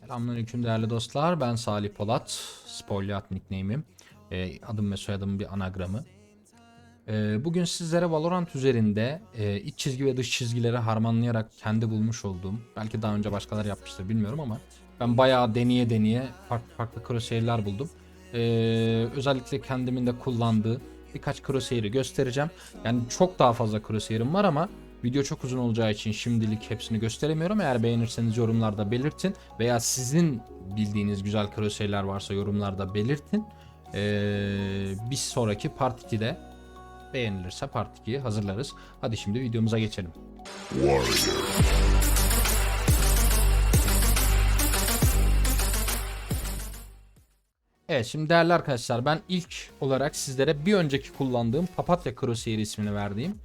Selamünaleyküm değerli dostlar. Ben Salih Polat. Spoilyat nickname'im. Ee, adım ve soyadımın bir anagramı. Ee, bugün sizlere Valorant üzerinde e, iç çizgi ve dış çizgileri harmanlayarak kendi bulmuş olduğum, belki daha önce başkaları yapmıştır bilmiyorum ama ben bayağı deneye deneye farklı farklı crosshair'ler buldum. Ee, özellikle kendimin de kullandığı birkaç crosshair'i göstereceğim. Yani çok daha fazla crosshair'im var ama Video çok uzun olacağı için şimdilik hepsini gösteremiyorum. Eğer beğenirseniz yorumlarda belirtin. Veya sizin bildiğiniz güzel crosshair'ler varsa yorumlarda belirtin. Ee, bir sonraki part 2'de beğenilirse part 2'yi hazırlarız. Hadi şimdi videomuza geçelim. Evet şimdi değerli arkadaşlar ben ilk olarak sizlere bir önceki kullandığım Papatya Crosshair ismini verdiğim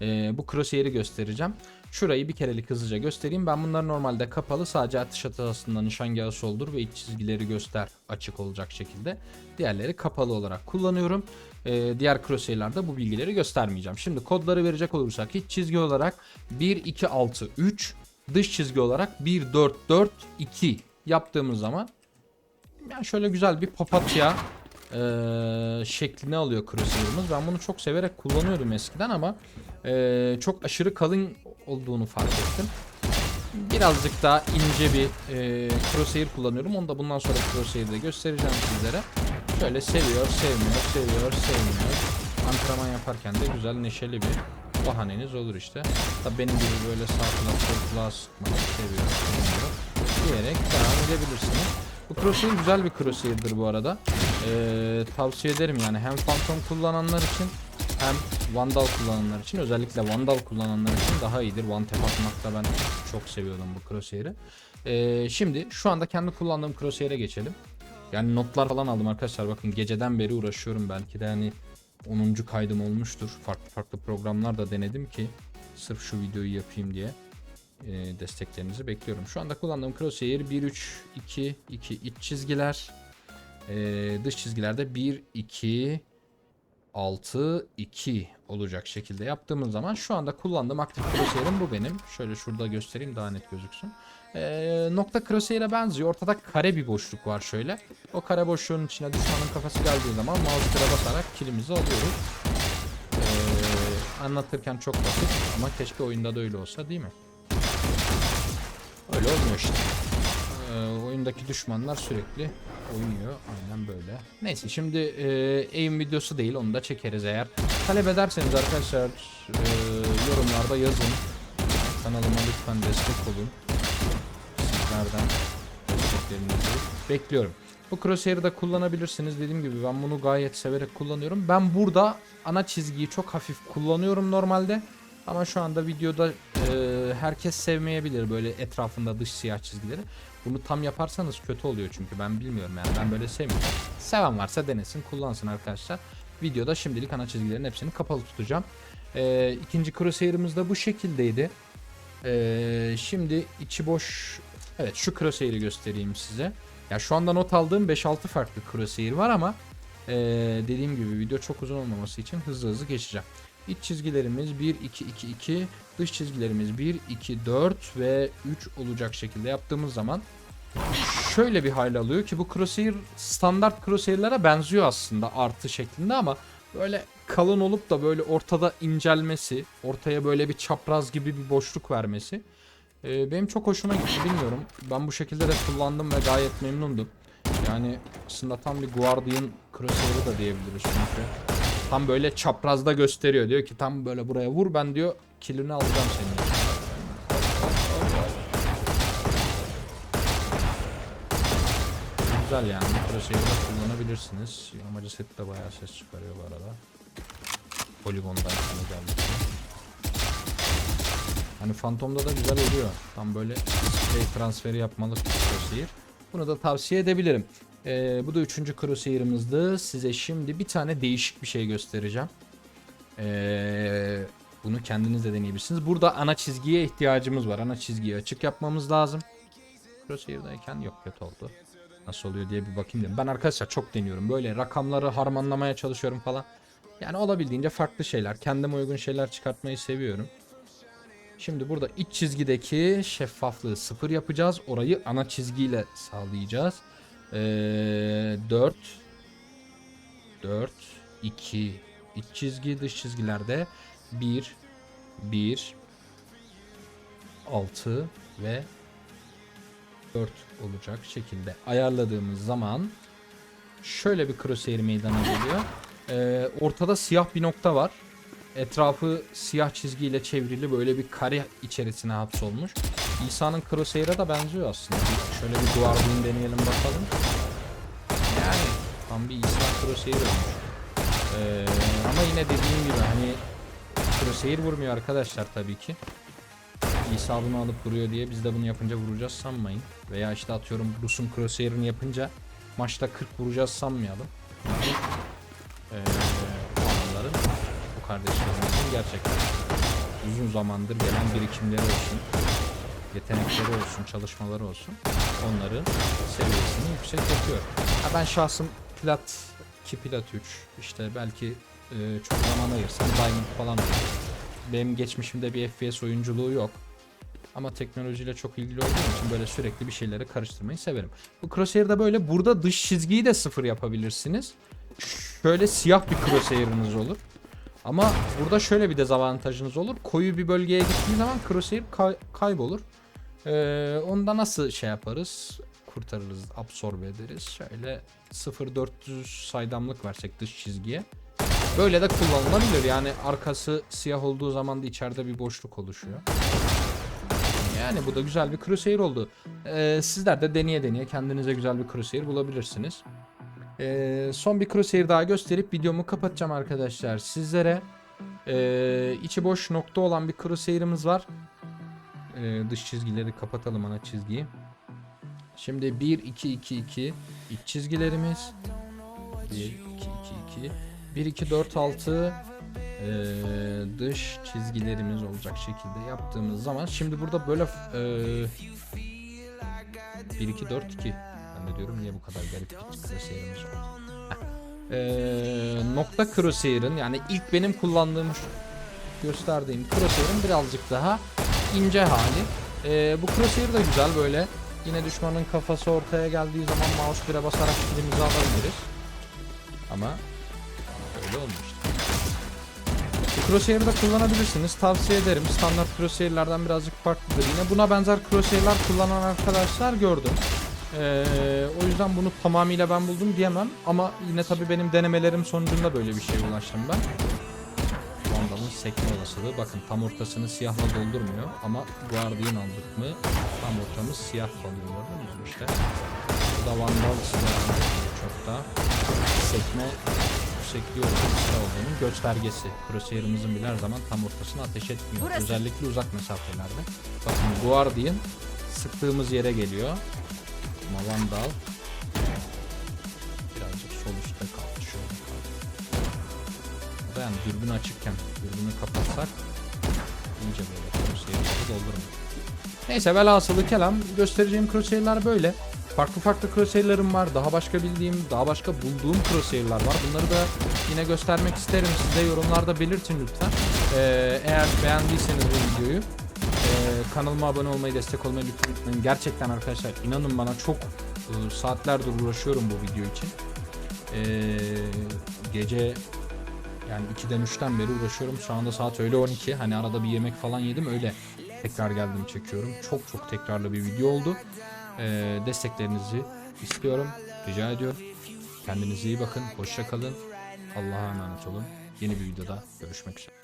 e, bu crosshair'i göstereceğim. Şurayı bir kerelik hızlıca göstereyim. Ben bunları normalde kapalı sadece atış hatasında nişangahı soldur ve iç çizgileri göster açık olacak şekilde. Diğerleri kapalı olarak kullanıyorum. E, diğer crosshair'larda bu bilgileri göstermeyeceğim. Şimdi kodları verecek olursak iç çizgi olarak 1 2 6 3 dış çizgi olarak 1 4 4 2 yaptığımız zaman yani şöyle güzel bir papatya eee şeklini alıyor crosshair'ımız. Ben bunu çok severek kullanıyordum eskiden ama eee, çok aşırı kalın olduğunu fark ettim. Birazcık daha ince bir eee crosshair kullanıyorum. Onu da bundan sonra crosshair'de göstereceğim sizlere. Şöyle seviyor, sevmiyor, seviyor, sevmiyor. Antrenman yaparken de güzel neşeli bir bahaneniz olur işte. Tabi benim gibi böyle sağ kulağa sol sıkmayı seviyor, sevmiyor diyerek devam edebilirsiniz. Bu crosshair güzel bir crosshair'dır bu arada. Ee, tavsiye ederim yani hem Phantom kullananlar için hem Vandal kullananlar için özellikle Vandal kullananlar için daha iyidir. One tap atmakta ben çok seviyordum bu crosshair'ı. Ee, şimdi şu anda kendi kullandığım crosshair'e geçelim. Yani notlar falan aldım arkadaşlar bakın geceden beri uğraşıyorum belki de hani 10. kaydım olmuştur. Farklı farklı programlar da denedim ki sırf şu videoyu yapayım diye e, desteklerinizi bekliyorum. Şu anda kullandığım crosshair 1 3 2 2 iç çizgiler. E, dış çizgilerde 1 2 6 2 olacak şekilde yaptığımız zaman şu anda kullandığım aktif crosshair'im bu benim. Şöyle şurada göstereyim daha net gözüksün. E, nokta crosshair'e benziyor. Ortada kare bir boşluk var şöyle. O kare boşluğun içine düşmanın kafası geldiği zaman mouse'lara basarak kilimizi alıyoruz. E, anlatırken çok basit ama keşke oyunda da öyle olsa değil mi? Öyle olmuyor işte. Ee, oyundaki düşmanlar sürekli oynuyor. Aynen böyle. Neyse şimdi e, aim videosu değil onu da çekeriz eğer. Talep ederseniz arkadaşlar e, yorumlarda yazın. Kanalıma lütfen destek olun. Sizlerden desteklerinizi bekliyorum. Bu crosshair'ı da kullanabilirsiniz. Dediğim gibi ben bunu gayet severek kullanıyorum. Ben burada ana çizgiyi çok hafif kullanıyorum normalde. Ama şu anda videoda e, herkes sevmeyebilir böyle etrafında dış siyah çizgileri. Bunu tam yaparsanız kötü oluyor çünkü ben bilmiyorum yani ben böyle sevmiyorum. Seven varsa denesin kullansın arkadaşlar. Videoda şimdilik ana çizgilerin hepsini kapalı tutacağım. E, ikinci crosshair'ımız da bu şekildeydi. E, şimdi içi boş evet şu crosshair'i göstereyim size. Ya şu anda not aldığım 5-6 farklı crosshair var ama e, dediğim gibi video çok uzun olmaması için hızlı hızlı geçeceğim. İç çizgilerimiz 1 2 2 2, dış çizgilerimiz 1 2 4 ve 3 olacak şekilde yaptığımız zaman şöyle bir hal alıyor ki bu crosshair standart crosshair'lara benziyor aslında artı şeklinde ama böyle kalın olup da böyle ortada incelmesi, ortaya böyle bir çapraz gibi bir boşluk vermesi e, benim çok hoşuma gitti bilmiyorum. Ben bu şekilde de kullandım ve gayet memnundum. Yani aslında tam bir Guardian crosshair'ı da diyebiliriz çünkü. Tam böyle çaprazda gösteriyor. Diyor ki tam böyle buraya vur ben diyor kilini alacağım senin. Güzel yani. Crosshair'ı kullanabilirsiniz. Amacı set de bayağı ses çıkarıyor bu arada. Poligon'dan sana geldi. Hani Phantom'da da güzel oluyor. Tam böyle spray transferi yapmalık bir. Bunu da tavsiye edebilirim. Ee, bu da üçüncü crosshair'ımızdı. Size şimdi bir tane değişik bir şey göstereceğim. Ee, bunu kendiniz de deneyebilirsiniz. Burada ana çizgiye ihtiyacımız var. Ana çizgiyi açık yapmamız lazım. Crosshair'dayken yok kötü oldu. Nasıl oluyor diye bir bakayım dedim. Ben arkadaşlar çok deniyorum. Böyle rakamları harmanlamaya çalışıyorum falan. Yani olabildiğince farklı şeyler. Kendime uygun şeyler çıkartmayı seviyorum. Şimdi burada iç çizgideki şeffaflığı sıfır yapacağız. Orayı ana çizgiyle sağlayacağız. Ee, 4 4 2 iç çizgi dış çizgilerde 1 1 6 ve 4 olacak şekilde ayarladığımız zaman şöyle bir crosshair meydana geliyor. Ee, ortada siyah bir nokta var. Etrafı siyah çizgiyle çevrili böyle bir kare içerisine hapsolmuş. İsa'nın crosshair'a da benziyor aslında. Şöyle bir duvar düğün deneyelim bakalım. Yani tam bir İsa crosshair olmuş. Ee, ama yine dediğim gibi hani crosshair vurmuyor arkadaşlar tabii ki. İsa bunu alıp vuruyor diye biz de bunu yapınca vuracağız sanmayın. Veya işte atıyorum Rus'un crosshair'ını yapınca maçta 40 vuracağız sanmayalım. Ee, bu kardeşlerimizin gerçekten uzun zamandır gelen birikimleri olsun, yetenekleri olsun, çalışmaları olsun onların seviyesini yüksek yapıyor. Ha ben şahsım plat 2 plat 3 işte belki e, çok zaman ayırsam diamond falan. Benim geçmişimde bir FPS oyunculuğu yok. Ama teknolojiyle çok ilgili olduğum için böyle sürekli bir şeyleri karıştırmayı severim. Bu crosshair'da böyle burada dış çizgiyi de sıfır yapabilirsiniz. Şöyle siyah bir crosshair'ınız olur. Ama burada şöyle bir dezavantajınız olur. Koyu bir bölgeye gittiği zaman crosshair kay- kaybolur. Ee, onda nasıl şey yaparız? Kurtarırız, absorbe ederiz. Şöyle 0.400 saydamlık versek dış çizgiye. Böyle de kullanılabilir. Yani arkası siyah olduğu zaman da içeride bir boşluk oluşuyor. Yani bu da güzel bir crosshair oldu. Ee, sizler de deneye deneye kendinize güzel bir crosshair bulabilirsiniz. Ee, son bir crosshair daha gösterip videomu kapatacağım arkadaşlar. Sizlere ee, içi boş nokta olan bir crosshair'ımız var. Ee, dış çizgileri kapatalım ana çizgiyi. Şimdi 1 2 2 2 iç çizgilerimiz. 1 2 2 2 1 2 4 6 ee, dış çizgilerimiz olacak şekilde yaptığımız zaman. Şimdi burada böyle ee, 1 2 4 2 ben de diyorum niye bu kadar garip bir crosshair'imiz oldu. Ee, nokta crosshair'ın yani ilk benim kullandığım gösterdiğim crosshair'ın birazcık daha ince hali. Ee, bu crosshair da güzel böyle yine düşmanın kafası ortaya geldiği zaman mouse 1'e basarak kilimizi alabiliriz. Ama öyle olmuştu. Crosshair'ı da kullanabilirsiniz. Tavsiye ederim. Standart crosshair'lerden birazcık farklıdır. Yine buna benzer crosshair'lar kullanan arkadaşlar gördüm. Ee, o yüzden bunu tamamıyla ben buldum diyemem. Ama yine tabii benim denemelerim sonucunda böyle bir şeye ulaştım ben. Vandal'ın sekme olasılığı. Bakın tam ortasını siyahla doldurmuyor. Ama Guardian aldık mı tam ortamız siyah kalıyor. Gördünüz mü işte. Bu da Vandal silahının çok da sekme yüksekliği ortasında olduğunun göstergesi. Crosshair'ımızın bile her zaman tam ortasına ateş etmiyor. Burası. Özellikle uzak mesafelerde. Bakın Guardian sıktığımız yere geliyor. Ama Vandal yani dürbün açıkken dürbünü kapatsak iyice böyle crosshair'ları doldurmuyor. Neyse velhasılı kelam göstereceğim crosshair'lar böyle. Farklı farklı crosshair'larım var. Daha başka bildiğim, daha başka bulduğum crosshair'lar var. Bunları da yine göstermek isterim. Siz de yorumlarda belirtin lütfen. Ee, eğer beğendiyseniz bu videoyu e, kanalıma abone olmayı, destek olmayı lütfen unutmayın. Gerçekten arkadaşlar inanın bana çok e, saatlerdir uğraşıyorum bu video için. Ee, gece yani 2'den 3'ten beri uğraşıyorum. Şu anda saat öyle 12. Hani arada bir yemek falan yedim öyle tekrar geldim çekiyorum. Çok çok tekrarlı bir video oldu. Ee, desteklerinizi istiyorum. Rica ediyorum. Kendinize iyi bakın. Hoşça kalın. Allah'a emanet olun. Yeni bir videoda görüşmek üzere.